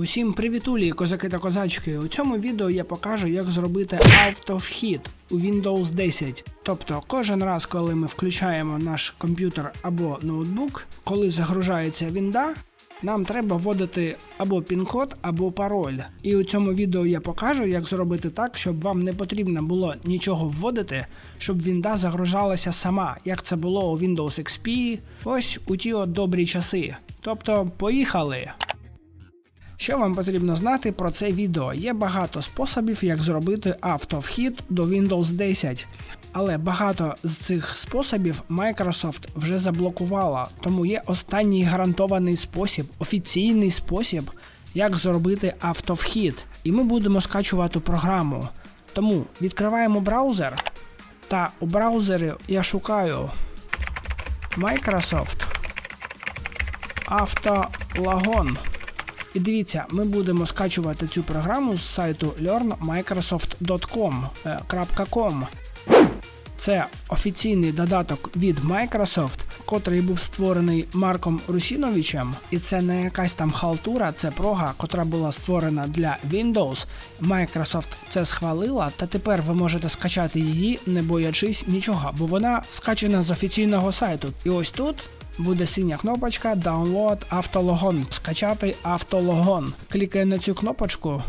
Усім привітулі, козаки та козачки. У цьому відео я покажу, як зробити автовхід у Windows 10. Тобто, кожен раз, коли ми включаємо наш комп'ютер або ноутбук, коли загружається Вінда, нам треба вводити або пін-код, або пароль. І у цьому відео я покажу, як зробити так, щоб вам не потрібно було нічого вводити, щоб Вінда загружалася сама, як це було у Windows XP, ось у ті от добрі часи. Тобто, поїхали! Що вам потрібно знати про це відео? Є багато способів, як зробити автовхід до Windows 10. Але багато з цих способів Microsoft вже заблокувала, тому є останній гарантований спосіб, офіційний спосіб, як зробити автовхід. І ми будемо скачувати програму. Тому відкриваємо браузер, та у браузері я шукаю Microsoft Автолагон. І дивіться, ми будемо скачувати цю програму з сайту learnmicrosoft.com. Це офіційний додаток від Microsoft, котрий був створений Марком Русіновичем. І це не якась там халтура, це прога, котра була створена для Windows. Microsoft це схвалила, та тепер ви можете скачати її, не боячись нічого, бо вона скачана з офіційного сайту. І ось тут буде синя кнопочка Download автологон. Скачати автологон. Клікаю на цю кнопочку.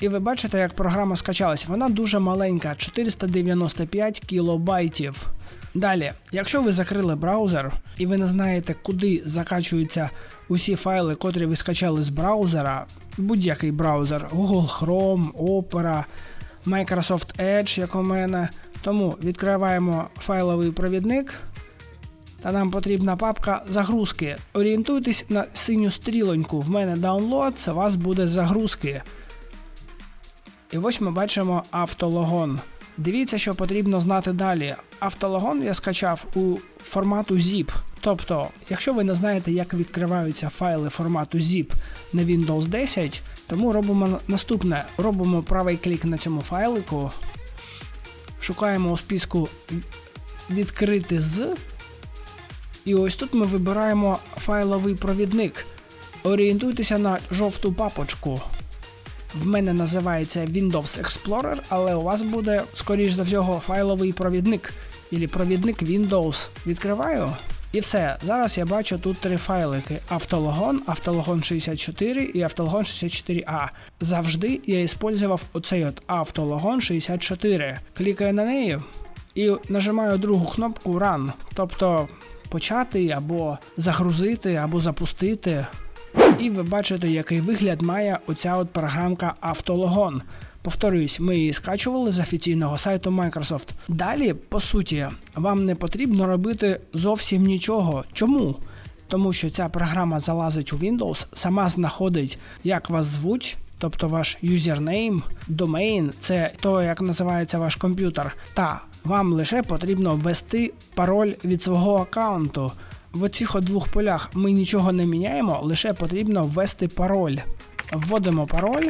І ви бачите, як програма скачалась. Вона дуже маленька, 495 кілобайтів. Далі, якщо ви закрили браузер і ви не знаєте, куди закачуються усі файли, котрі ви скачали з браузера, будь-який браузер, Google Chrome, Opera, Microsoft Edge, як у мене. Тому відкриваємо файловий провідник. Та нам потрібна папка загрузки. Орієнтуйтесь на синю стрілоньку. В мене download, це у вас буде загрузки. І ось ми бачимо автологон. Дивіться, що потрібно знати далі. Автологон я скачав у формату zip. Тобто, якщо ви не знаєте, як відкриваються файли формату zip на Windows 10, тому робимо наступне: робимо правий клік на цьому файлику, шукаємо у списку відкрити з. І ось тут ми вибираємо файловий провідник. Орієнтуйтеся на жовту папочку. В мене називається Windows Explorer, але у вас буде, скоріш за всього, файловий провідник. Ілі провідник Windows. Відкриваю. І все. Зараз я бачу тут три файлики: Автологон, Автологон 64 і Автологон 64A. Завжди я використовував оцей от Автологон 64. Клікаю на неї і нажимаю другу кнопку Run. Тобто почати або загрузити, або запустити. І ви бачите, який вигляд має оця от програмка Автологон. Повторюсь, ми її скачували з офіційного сайту Microsoft. Далі, по суті, вам не потрібно робити зовсім нічого. Чому? Тому що ця програма залазить у Windows, сама знаходить, як вас звуть, тобто ваш юзернейм, домейн, це то, як називається ваш комп'ютер. Та вам лише потрібно ввести пароль від свого аккаунту. В оцих двох полях ми нічого не міняємо, лише потрібно ввести пароль. Вводимо пароль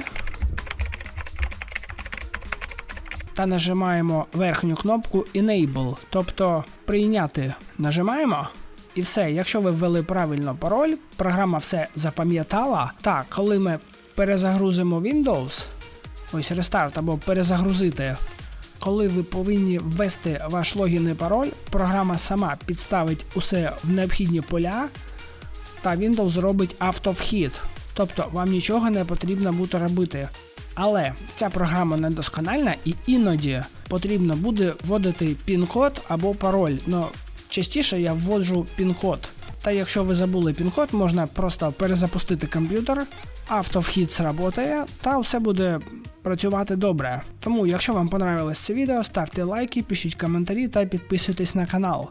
та нажимаємо верхню кнопку Enable, тобто прийняти. Нажимаємо. І все, якщо ви ввели правильно пароль, програма все запам'ятала. Так, коли ми перезагрузимо Windows, ось рестарт або перезагрузити, коли ви повинні ввести ваш логін і пароль, програма сама підставить усе в необхідні поля, та Windows зробить автовхід. Тобто вам нічого не потрібно буде робити. Але ця програма недоскональна і іноді потрібно буде вводити пін-код або пароль. Ну, частіше я вводжу пін-код. Та якщо ви забули пін-код, можна просто перезапустити комп'ютер, автовхід сработає, та все буде працювати добре. Тому, якщо вам понравилось це відео, ставте лайки, пишіть коментарі та підписуйтесь на канал.